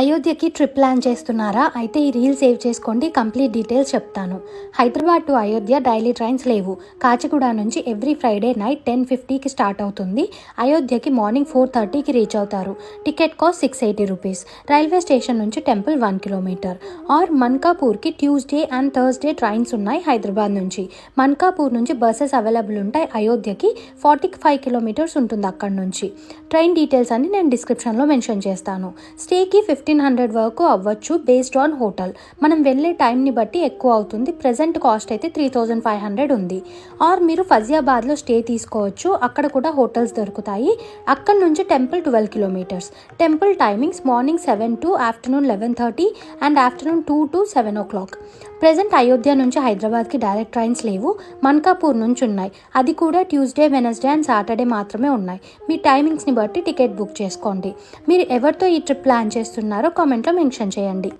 అయోధ్యకి trip plan చేస్తున్నారా? అయితే ఈ రీల్ సేవ్ చేసుకోండి. కంప్లీట్ డీటెయిల్స్ చెప్తాను. Hyderabad to Ayodhya daily trains లేవు. కాచిగూడ నుంచి ఎవ్రీ ఫ్రైడే నైట్ టెన్ ఫిఫ్టీకి స్టార్ట్ అవుతుంది. అయోధ్యకి మార్నింగ్ ఫోర్ థర్టీకి రీచ్ అవుతారు. Ticket cost six eighty rupees. Railway station నుంచి టెంపుల్ వన్ కిలోమీటర్. ఆర్ మన్కాపూర్కి ట్యూస్డే అండ్ థర్స్డే ట్రైన్స్ ఉన్నాయి హైదరాబాద్ నుంచి. మన్కాపూర్ నుంచి బస్సెస్ అవైలబుల్ ఉంటాయి. అయోధ్యకి ఫార్టీ ఫైవ్ కిలోమీటర్స్ ఉంటుంది అక్కడ నుంచి. ట్రైన్ డీటెయిల్స్ అన్ని నేను డిస్క్రిప్షన్లో మెన్షన్ చేస్తాను. స్టేకి ఫిఫ్టీన్ హండ్రెడ్ వరకు అవ్వచ్చు బేస్డ్ ఆన్ హోటల్ మనం వెళ్ళే టైంని బట్టి ఎక్కువ అవుతుంది. ప్రజెంట్ కాస్ట్ అయితే త్రీ థౌజండ్ ఫైవ్ హండ్రెడ్ ఉంది. ఆర్ మీరు ఫజియాబాద్లో స్టే తీసుకోవచ్చు. అక్కడ కూడా హోటల్స్ దొరుకుతాయి. అక్కడ నుంచి temple twelve kilometres temple timings morning seven to afternoon eleven thirty and afternoon two to seven o'clock present Ayodhya నుంచి హైదరాబాద్కి డైరెక్ట్ ట్రైన్స్ లేవు. మన్కాపూర్ నుంచి ఉన్నాయి. అది కూడా ట్యూస్డే వెనస్డే అండ్ సాటర్డే మాత్రమే ఉన్నాయి. మీ టైమింగ్స్ని బట్టి టికెట్ బుక్ చేసుకోండి. మీరు ఎవరితో ఈ ట్రిప్ ప్లాన్ చేస్తున్నారు? కామెంట్లో మెన్షన్ చేయండి.